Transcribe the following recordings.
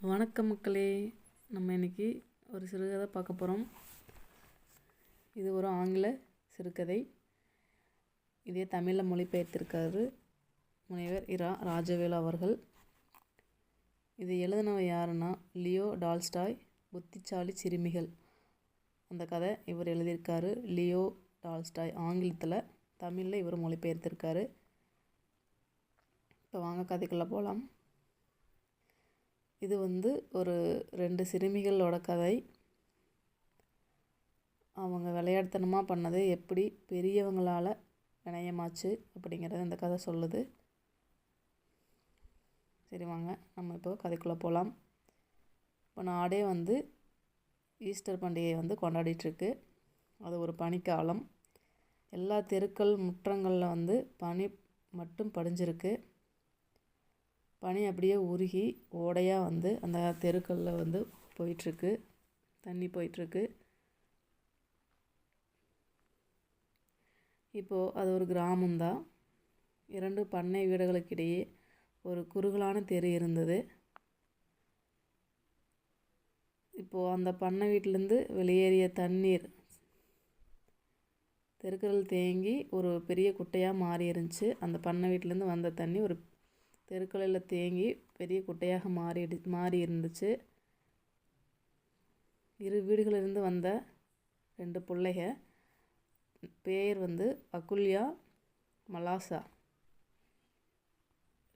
வணக்கம் மக்களே. நம்ம இன்னைக்கு ஒரு சிறுகதை பார்க்க போகிறோம் இது ஒரு ஆங்கில சிறுகதை. இதே தமிழில் மொழிபெயர்த்திருக்காரு முனைவர் இரா ராஜவேலு அவர்கள். இது எழுதினவ யாருன்னா லியோ டால்ஸ்டாய் புத்திசாலி சிறுமிகள். அந்த கதை இவர் எழுதியிருக்காரு. லியோ டால்ஸ்டாய் ஆங்கிலத்தில் தமிழில் இவர் மொழிபெயர்த்திருக்காரு. இப்போ வாங்க கதைக்குள்ளே போகலாம் இது வந்து ஒரு ரெண்டு சிறுமிகளோட கதை. அவங்க விளையாட்டுத்தனமாக பண்ணது எப்படி பெரியவங்களால் வினயமாச்சு அப்படிங்கிறத இந்த கதை சொல்லுது. சரி வாங்க நம்ம இப்போ கதைக்குள்ளே போகலாம் இப்போ நாடே வந்து ஈஸ்டர் பண்டிகையை வந்து கொண்டாடிட்டுருக்கு. அது ஒரு பனிக்காலம். எல்லா தெருக்கள் முற்றங்களில் வந்து பனி மட்டும் படிஞ்சிருக்கு. பனி அப்படியே உருகி ஓடையாக வந்து அந்த தெருக்களில் வந்து போயிட்டுருக்கு தண்ணி போயிட்டுருக்கு இப்போது அது ஒரு கிராமம்தான் இரண்டு பண்ணை வீடுகளுக்கிடையே ஒரு குறுகலான தெரு இருந்தது. இப்போது அந்த பண்ணை வீட்டிலேருந்து வெளியேறிய தண்ணீர் தெருக்கள் தேங்கி ஒரு பெரிய குட்டையாக மாறி இருந்துச்சு அந்த பண்ணை வீட்டிலேருந்து வந்த தண்ணி ஒரு தெருக்களில் தேங்கி பெரிய குட்டையாக மாறிடு மாறி இருந்துச்சு. இரு வீடுகளிலிருந்து வந்த ரெண்டு பிள்ளைக பேர் வந்து அகுல்யா மலாசா.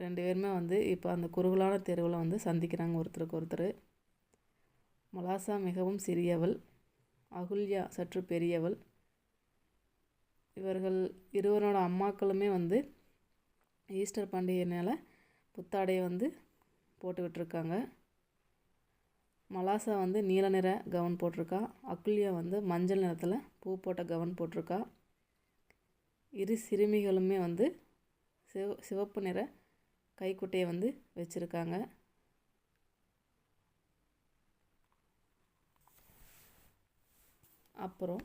ரெண்டு பேருமே வந்து இப்போ அந்த குறுகலான தெருவில் வந்து சந்திக்கிறாங்க ஒருத்தருக்கு ஒருத்தர். மலாசா மிகவும் சிறியவள் அகுல்யா சற்று பெரியவள். இவர்கள் இருவரோட அம்மாக்களுமே வந்து ஈஸ்டர் பண்டிகையினால் புத்தாடையை வந்து போட்டுக்கிட்டு இருக்காங்க மலாசா வந்து நீல நிற கவுன் போட்டிருக்கா. அக்குல்யா வந்து மஞ்சள் நிறத்தில் பூ போட்ட கவுன் போட்டிருக்கா. இரு சிறுமிகளுமே வந்து சிவ சிவப்பு நிற கைக்குட்டையை வந்து வச்சுருக்காங்க. அப்புறம்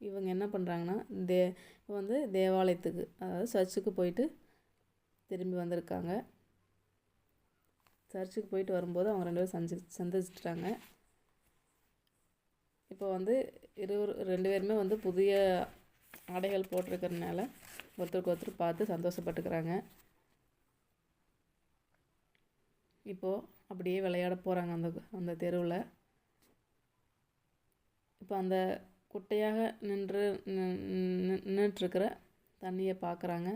இவங்க என்ன பண்ணுறாங்கன்னா தே இப்போ வந்து தேவாலயத்துக்கு அதாவது சர்ச்சுக்கு போயிட்டு திரும்பி வந்திருக்காங்க. சர்ச்சுக்கு போயிட்டு வரும்போது அவங்க ரெண்டு பேரும் சந்தி சந்திச்சிட்டாங்க. இப்போ வந்து இருவர் ரெண்டு பேருமே வந்து புதிய ஆடைகள் போட்டிருக்கிறதுனால ஒருத்தருக்கு ஒருத்தர் பார்த்து சந்தோஷப்பட்டுக்கிறாங்க. இப்போது அப்படியே விளையாட போகிறாங்க அந்த அந்த தெருவில். இப்போ அந்த குட்டையாக நின்று நின்றுட்டுருக்கிற தண்ணியை பார்க்குறாங்க.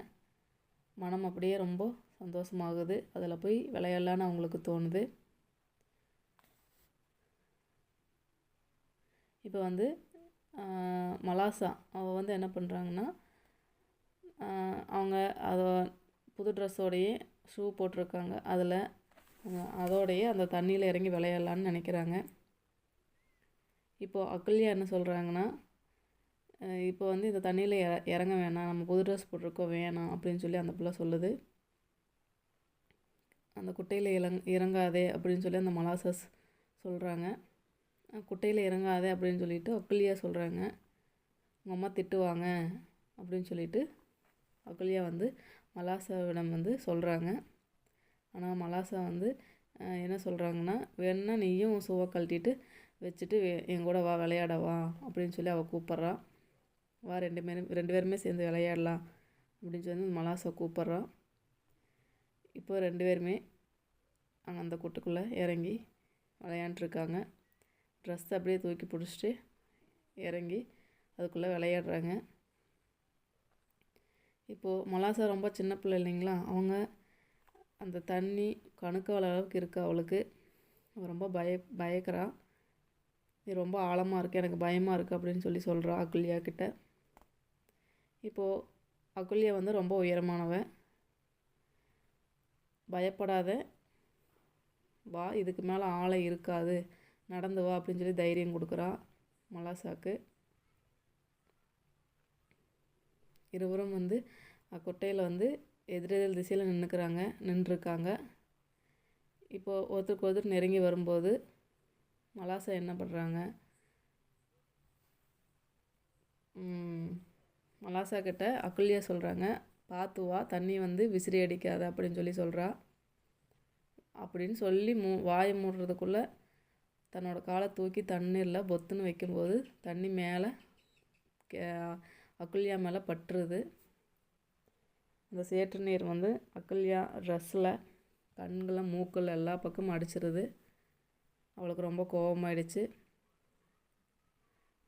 மனம் அப்படியே ரொம்ப சந்தோஷமாகுது. அதில் போய் விளையாடலான்னு அவங்களுக்கு தோணுது. இப்போ வந்து மலாசா அவள் வந்து என்ன பண்ணுறாங்கன்னா அவங்க அதை புது ட்ரெஸ்ஸோடையே ஷூ போட்டிருக்காங்க. அதில் அதோடையே அந்த தண்ணியில் இறங்கி விளையாடலான்னு நினைக்கிறாங்க. இப்போது அக்கல்யா என்ன சொல்கிறாங்கன்னா இப்போ வந்து இந்த தண்ணியில் இற இறங்க வேணாம் நம்ம புது ட்ரெஸ் போட்டிருக்கோம் வேணாம் அப்படின்னு சொல்லி அந்த பிள்ளை சொல்லுது. அந்த குட்டையில் இறங் இறங்காதே அப்படின்னு சொல்லி அந்த மலாசஸ் சொல்கிறாங்க குட்டையில் இறங்காதே அப்படின்னு சொல்லிட்டு அக்குலியா சொல்கிறாங்க உங்கள் அம்மா திட்டுவாங்க அப்படின்னு சொல்லிட்டு அக்குலியா வந்து மலாசாவிடம் வந்து சொல்கிறாங்க ஆனால் மலாசா வந்து என்ன சொல்கிறாங்கன்னா வேணுன்னா நீயும் சுவை கழட்டிட்டு வச்சுட்டு என் கூட வா விளையாட வா அப்படின்னு சொல்லி அவள் கூப்பிட்றான் வா ரெண்டு பேரும் ரெண்டு பேருமே சேர்ந்து விளையாடலாம். அப்படின்னு சொல்லி மலாசை கூப்பிட்றான் இப்போ ரெண்டு பேருமே அங்கே அந்த கூட்டுக்குள்ளே இறங்கி விளையாண்டுருக்காங்க. ட்ரெஸ் அப்படியே தூக்கி பிடிச்சிட்டு இறங்கி அதுக்குள்ளே விளையாடுறாங்க. இப்போது மலாசா ரொம்ப சின்ன பிள்ளை இல்லைங்களா? அவங்க அந்த தண்ணி கணுக்கால அளவுக்கு இருக்குது அவளுக்கு. ரொம்ப பய பயக்கிறா. இது ரொம்ப ஆழமாக இருக்குது எனக்கு பயமாக இருக்குது அப்படின்னு சொல்லி சொல்கிறா அக்லியா கிட்ட. இப்போது அகுல்யா வந்து ரொம்ப உயரமானவன். பயப்படாத. வா இதுக்கு மேலே ஆளை இருக்காது. நடந்து வா அப்படின்னு சொல்லி தைரியம் கொடுக்குறா மலாசாக்கு. இருவரும் வந்து கொட்டையில் வந்து எதிரெதிர் திசையில் நின்றுக்கிறாங்க நின்றுருக்காங்க. இப்போது ஒருத்தருக்கு ஒருத்தர் நெருங்கி வரும்போது மலாசா என்ன பண்ணுறாங்க மலாசா கிட்ட அக்குல்யா சொல்கிறாங்க பார்த்து வா தண்ணி வந்து விசிறி அடிக்காத அப்படின்னு சொல்லி சொல்கிறா அப்படின்னு சொல்லி மூ வாயை மூடுறதுக்குள்ளே தன்னோட காலை தூக்கி தண்ணீரில் பொத்துன்னு வைக்கும்போது தண்ணி மேலே கே அக்குல்யா மேலே பட்டுருது. அந்த சேற்று நீர் வந்து அக்குல்யா ட்ரெஸ்ஸில் கண்களில் மூக்கில் எல்லா பக்கமும் அடிச்சிருது. அவளுக்கு ரொம்ப கோபமாயிடுச்சு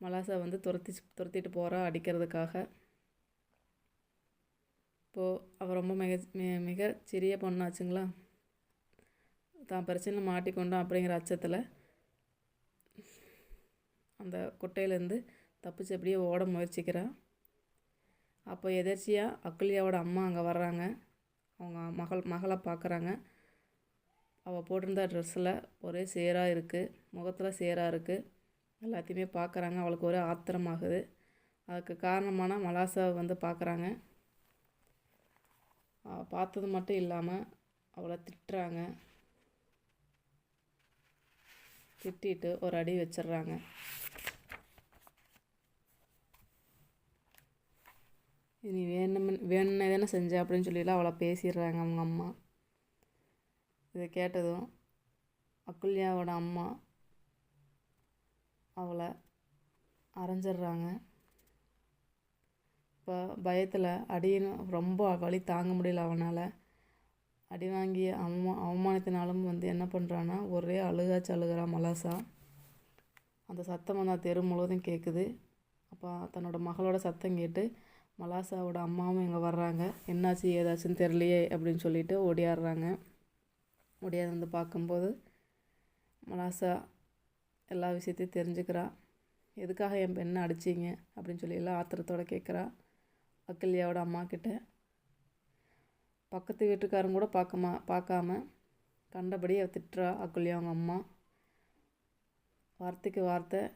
மலாசா வந்து துரத்தி துரத்திட்டு போகிறா அடிக்கிறதுக்காக. இப்போது அவள் ரொம்ப மிக மிக சிறிய பொண்ணாச்சுங்களா? தான் பிரச்சனை மாட்டிக்கொண்டோம் அப்படிங்கிற அச்சத்தில் அந்த குட்டையிலேருந்து தப்பிச்சு அப்படியே ஓட முயற்சிக்கிறாள் அப்போ எதர்ச்சியாக அக்குல்யாவோட அம்மா அங்கே வர்றாங்க. அவங்க மகள் மகளை பார்க்குறாங்க. அவள் போட்டிருந்த ட்ரெஸ்ஸில் ஒரே சேராக இருக்குது முகத்தில் சேராக இருக்குது எல்லாத்தையுமே பார்க்குறாங்க. அவளுக்கு ஒரே ஆத்திரமாகுது. அதுக்கு காரணமான மலாசாவை வந்து பார்க்குறாங்க. பார்த்தது மட்டும் இல்லாமல் அவளை திட்டுறாங்க. திட்டிட்டு ஒரு அடி வச்சிடுறாங்க. நீ வேணும் வேணும்னே தானே செஞ்ச அப்படின்னு சொல்லிலாம் அவளை பேசிடுறாங்க அவங்க அம்மா. இதை கேட்டதும் அக்குல்யாவோட அம்மா அவளை அரைஞ்சிடுறாங்க. இப்போ பயத்தில் அடின்னு ரொம்ப வலி தாங்க முடியல அவனால். அடி வாங்கி அவமா அவமானத்தினாலும் வந்து என்ன பண்ணுறான்னா ஒரே அழுகாச்சு அழுகிறா மலாசா. அந்த சத்தம் வந்து தெரு முழுவதும் கேட்குது அப்போ தன்னோட மகளோட சத்தம் கேட்டு மலாசாவோட அம்மாவும் இங்கே வர்றாங்க. என்னாச்சு ஏதாச்சுன்னு தெரியலையே அப்படின்னு சொல்லிட்டு ஓடியாடுறாங்க. ஓடியாந்து வந்து பார்க்கும்போது மலாசா எல்லா விஷயத்தையும் தெரிஞ்சுக்கிறா. எதுக்காக என் பெண்ணை அடிச்சீங்க? அப்படின்னு சொல்லி எல்லாம் ஆத்திரத்தோட கேட்குறா. அக்கல்யாவோட அம்மா கிட்ட. பக்கத்து வீட்டுக்காரங்க கூட பார்க்கமா பார்க்காம கண்டபடி அவள் திட்டுறா. அக்குல்யா அவங்க அம்மா. வார்த்தைக்கு வார்த்தை.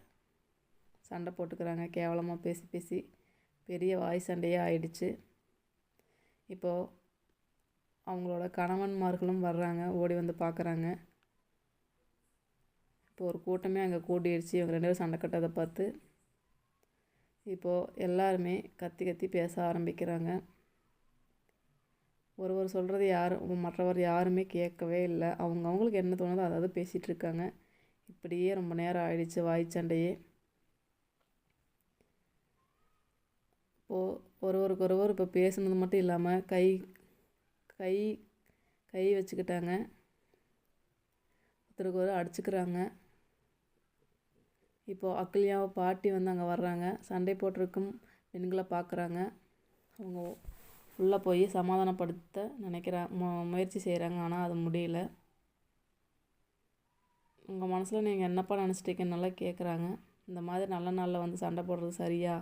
சண்டை போட்டுக்கிறாங்க. கேவலமாக பேசி பேசி பெரிய வாய் சண்டையே ஆயிடுச்சு. இப்போது அவங்களோட கணவன்மார்களும் வர்றாங்க. ஓடி வந்து பார்க்குறாங்க. இப்போ ஒரு கூட்டமே அங்கே கூட்டிடுச்சு இவங்க ரெண்டு பேரும் சண்டை கட்டதை பார்த்து இப்போது எல்லாருமே கத்தி கத்தி பேச ஆரம்பிக்கிறாங்க. ஒருவர் சொல்கிறது யாரும் மற்றவர் யாருமே கேட்கவே இல்லை. அவங்க அவங்களுக்கு என்ன தோணுதோ அதாவது பேசிகிட்ருக்காங்க இப்படியே ரொம்ப நேரம் ஆயிடுச்சு வாய் சண்டையே. இப்போது ஒருவருக்கு ஒருவர் இப்போ பேசுனது மட்டும் இல்லாமல் கை கை கை வச்சுக்கிட்டாங்க. ஒருத்தருக்கு ஒரு அடிச்சுக்கிறாங்க. இப்போது அக்கல்யாவை பாட்டி வந்து அங்கே வர்றாங்க. சண்டை போட்டிருக்கும் பெண்களை பார்க்குறாங்க அவங்க உள்ளே போய் சமாதானப்படுத்த நினைக்கிறா மு முயற்சி செய்கிறாங்க ஆனால் அது முடியல. உங்கள் மனசில் நீங்கள் என்னப்பா நினச்சிட்டீங்கன்னு நல்லா கேட்குறாங்க இந்த மாதிரி நல்ல நாளில் வந்து சண்டை போடுறது சரியா?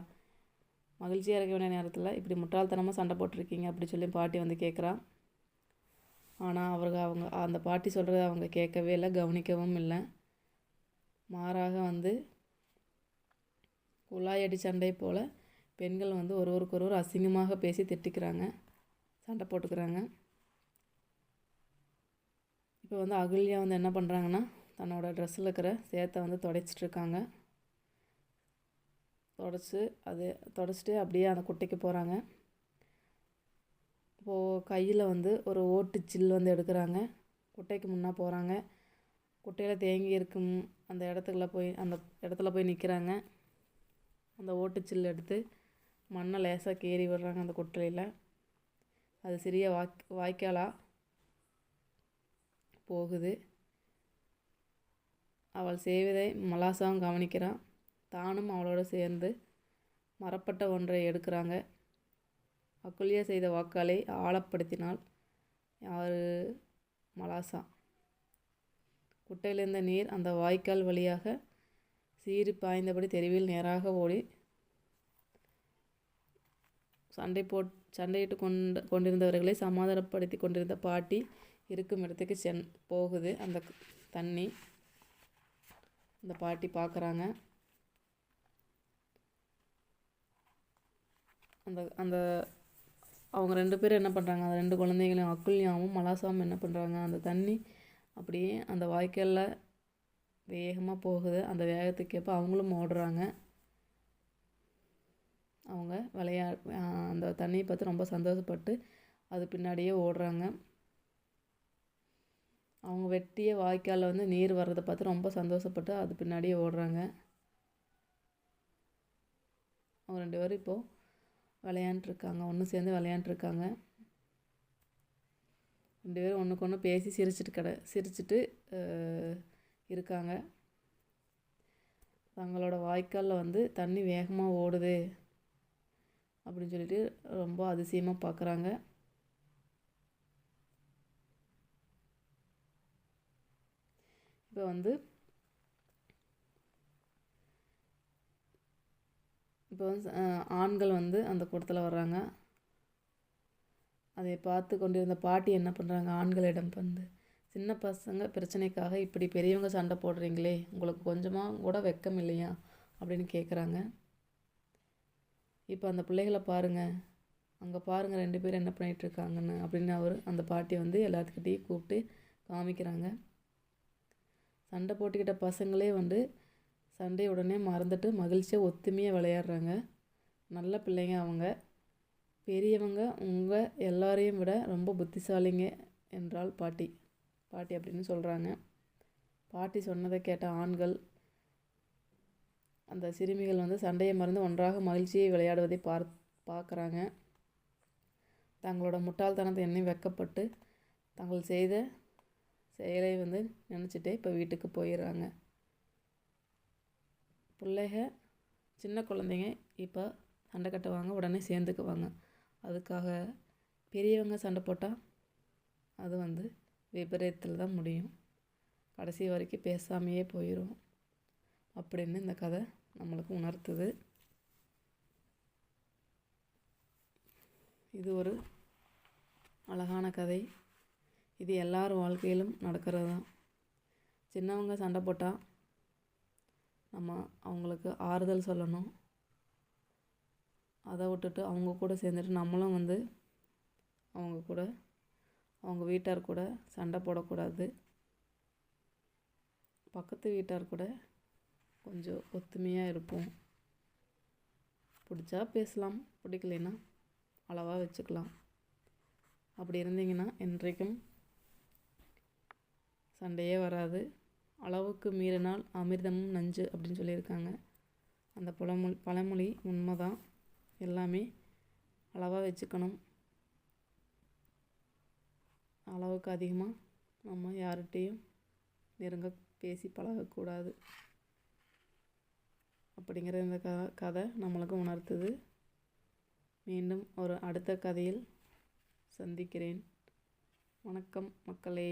மகிழ்ச்சியாக இருக்க வேண்டிய நேரத்தில் இப்படி முட்டாள்தனமாக சண்டை போட்டிருக்கீங்க அப்படி சொல்லி பாட்டி வந்து கேட்குறான் ஆனால் அவருக்கு அவங்க அந்த பாட்டி சொல்கிறத அவங்க கேட்கவே இல்லை கவனிக்கவும் இல்லை. மாறாக வந்து குழாயடி சண்டை போல் பெண்கள் வந்து ஒருவருக்கு ஒருவர் அசிங்கமாக பேசி திட்டிக்கிறாங்க சண்டை போட்டுக்கிறாங்க. இப்போ வந்து அகல்யா வந்து என்ன பண்ணுறாங்கன்னா தன்னோட ட்ரெஸ்ஸில் இருக்கிற சேத்தை வந்து தொடச்சிட்ருக்காங்க. தொடச்சி அது தொடச்சிட்டு அப்படியே அந்த குட்டைக்கு போகிறாங்க இப்போது கையில் வந்து ஒரு ஓட்டு சில் வந்து எடுக்கிறாங்க. குட்டைக்கு முன்னே போகிறாங்க குட்டையில் தேங்கி இருக்கும் அந்த இடத்துக்குள்ள போய் அந்த இடத்துல போய் நிற்கிறாங்க அந்த ஓட்டுச்சில் எடுத்து மண்ணை லேசாக கீறி விடுறாங்க அந்த குட்டையில். அது சிறிய வாக் வாய்க்காலாக போகுது. அவள் செய்வதை மலாசாவும் கவனிக்கிறான். தானும் அவளோட சேர்ந்து மரப்பட்ட ஒன்றை எடுக்கிறாங்க. அக்குலியா செய்த வாக்காலை ஆழப்படுத்தினாள் யார்? மலாசா. குட்டையிலிருந்த நீர் அந்த வாய்க்கால் வழியாக சீறி பாய்ந்தபடி தெருவில் நேராக ஓடி சண்டை போட் சண்டையிட்டு கொண்டு கொண்டிருந்தவர்களை சமாதானப்படுத்தி கொண்டிருந்த பாட்டி இருக்கும் இடத்துக்கு சென் போகுது. அந்த தண்ணி அந்த பாட்டி பார்க்குறாங்க அந்த அந்த அவங்க ரெண்டு பேரும் என்ன பண்ணுறாங்க அந்த ரெண்டு குழந்தைகளையும் அக்குல்யாவும் மலாசாவும் என்ன பண்ணுறாங்க அந்த தண்ணி அப்படியே அந்த வாய்க்காலில் வேகமாக போகுது. அந்த வேகத்துக்கேற்ப அவங்களும் ஓடுறாங்க. அவங்க விளையா அந்த தண்ணியை பார்த்து ரொம்ப சந்தோஷப்பட்டு அது பின்னாடியே ஓடுறாங்க. அவங்க வெட்டிய வாய்க்காலில் வந்து நீர் வர்றதை பார்த்து ரொம்ப சந்தோஷப்பட்டு அது பின்னாடியே ஓடுறாங்க. அவங்க ரெண்டு பேரும் இப்போது விளையாண்ட்ருக்காங்க. ஒன்று சேர்ந்து விளையாண்ட்ருக்காங்க. ரெண்டு பேரும் ஒன்றுக்கு ஒன்று பேசி சிரிச்சிட்டு கடை சிரிச்சிட்டு இருக்காங்க. தங்களோட வாய்க்காலில் வந்து தண்ணி வேகமாக ஓடுது அப்படின்னு சொல்லிட்டு ரொம்ப அதிசயமாக பார்க்குறாங்க இப்போ வந்து இப்போ வந்து ஆண்கள் வந்து அந்த கூட்டத்தில் வர்றாங்க. அதை பார்த்து கொண்டிருந்த பாட்டி என்ன பண்ணுறாங்க ஆண்களிடம் வந்து சின்ன பசங்க பிரச்சனைக்காக இப்படி பெரியவங்க சண்டை போடுறீங்களே உங்களுக்கு கொஞ்சமாக கூட வெக்கம் இல்லையா? அப்படின்னு கேட்குறாங்க இப்போ அந்த பிள்ளைகளை பாருங்கள் அங்கே பாருங்க ரெண்டு பேரும் என்ன பண்ணிகிட்ருக்காங்கன்னு அப்படின்னு அவர் அந்த பாட்டி வந்து எல்லாத்துக்கிட்டேயும் கூப்பிட்டு காமிக்கிறாங்க. சண்டை போட்டுக்கிட்ட பசங்களே வந்து சண்டையை உடனே மறந்துட்டு மகிழ்ச்சியாக ஒத்துமையாக விளையாடுறாங்க. நல்ல பிள்ளைங்க அவங்க. பெரியவங்க உங்கள் எல்லாரையும் விட ரொம்ப புத்திசாலிங்க என்றாள் பாட்டி. பாட்டி அப்படின்னு சொல்கிறாங்க பாட்டி சொன்னதை கேட்ட ஆண்கள் அந்த சிறுமிகள் வந்து சண்டையை மறந்து ஒன்றாக மகிழ்ச்சியை விளையாடுவதை பார் பார்க்குறாங்க. தங்களோட முட்டாள்தனத்தை எண்ணி வெக்கப்பட்டு தாங்கள் செய்த செயலை வந்து நினச்சிட்டே இப்போ வீட்டுக்கு போயிடுறாங்க பிள்ளைக சின்ன குழந்தைங்க இப்போ சண்டை கட்டுவாங்க உடனே சேர்ந்துக்குவாங்க. அதுக்காக பெரியவங்க சண்டை போட்டால் அது வந்து விபரீதத்தில் தான் முடியும். கடைசி வரைக்கும் பேசாமையே போயிடும் அப்படின்னு இந்த கதை நம்மளுக்கு உணர்த்துது. இது ஒரு அழகான கதை. இது எல்லார் வாழ்க்கையிலும் நடக்கிறது தான். சின்னவங்க சண்டை போட்டால் நம்ம அவங்களுக்கு ஆறுதல் சொல்லணும். அதை விட்டுட்டு அவங்க கூட சேர்ந்துட்டு நம்மளும் வந்து அவங்க கூட அவங்க வீட்டார் கூட சண்டை போடக்கூடாது. பக்கத்து வீட்டார் கூட கொஞ்சம் ஒத்துமையாக இருப்போம். பிடிச்சா பேசலாம் பிடிக்கலைன்னா அளவாக வச்சுக்கலாம். அப்படி இருந்தீங்கன்னா என்றைக்கும் சண்டையே வராது. அளவுக்கு மீறினால் அமிர்தமும் நஞ்சு அப்படின்னு சொல்லியிருக்காங்க. அந்த பழமொழி பழமொழி உண்மைதான். எல்லாமே அளவாக வச்சுக்கணும். அளவுக்கு அதிகமாக நம்ம யார்கிட்டேயும் நெருங்க பேசி பழகக்கூடாது. அப்படிங்கிற இந்த க கதை நம்மளுக்கு உணர்த்துது. மீண்டும் ஒரு அடுத்த கதையில் சந்திக்கிறேன். வணக்கம் மக்களே.